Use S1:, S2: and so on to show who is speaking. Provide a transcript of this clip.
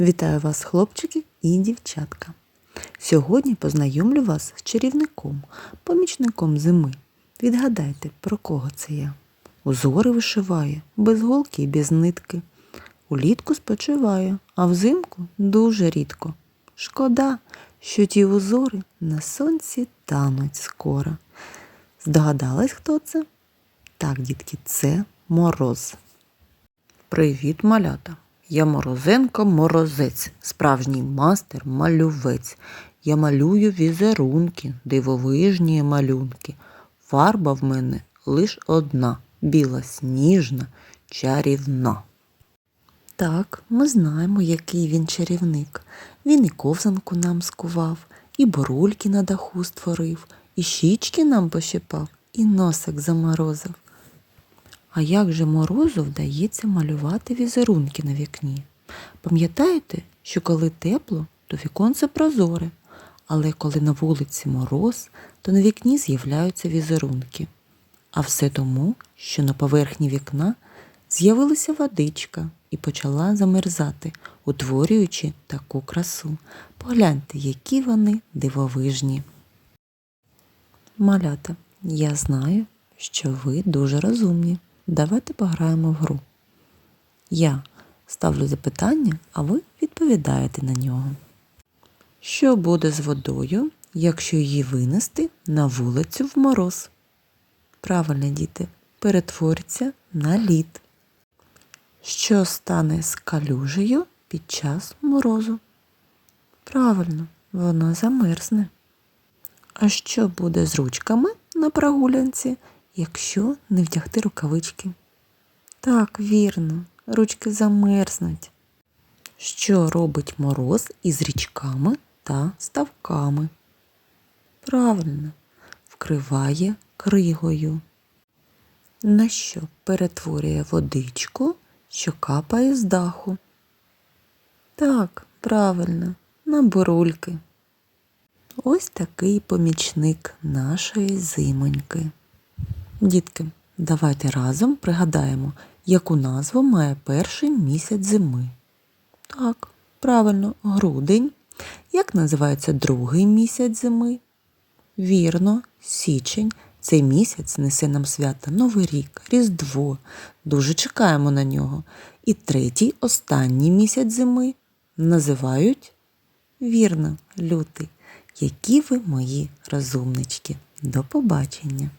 S1: Вітаю вас, хлопчики і дівчатка. Сьогодні познайомлю вас з чарівником, помічником зими. Відгадайте, про кого це я? Узори вишиває, без голки і без нитки. Улітку спочиває, а взимку дуже рідко. Шкода, що ті узори на сонці тануть скоро. Здогадались, хто це? Так, дітки, це мороз. Привіт, малята! Я Морозенко Морозець, справжній мастер малювець. Я малюю візерунки, дивовижні малюнки. Фарба в мене лиш одна, біла сніжна, чарівна. Так, ми знаємо, який він чарівник. Він і ковзанку нам скував, і борульки на даху створив, і щічки нам пощипав, і носик заморозив. А як же морозу вдається малювати візерунки на вікні? Пам'ятаєте, що коли тепло, то віконце прозоре, але коли на вулиці мороз, то на вікні з'являються візерунки. А все тому, що на поверхні вікна з'явилася водичка і почала замерзати, утворюючи таку красу. Погляньте, які вони дивовижні. Малята, я знаю, що ви дуже розумні. Давайте пограємо в гру. Я ставлю запитання, а ви відповідаєте на нього. Що буде з водою, якщо її винести на вулицю в мороз? Правильно, діти, перетвориться на лід. Що стане з калюжею під час морозу? Правильно, вона замерзне. А що буде з ручками на прогулянці, якщо не вдягти рукавички? Так, вірно, ручки замерзнуть. Що робить мороз із річками та ставками? Правильно, вкриває кригою. На що перетворює водичку, що капає з даху? Так, правильно, на бурульки. Ось такий помічник нашої зимоньки. Дітки, давайте разом пригадаємо, яку назву має перший місяць зими. Так, правильно, грудень. Як називається другий місяць зими? Вірно, січень. Цей місяць несе нам свята Новий рік, Різдво. Дуже чекаємо на нього. І третій, останній місяць зими називають вірно, лютий. Які ви мої розумнички. До побачення!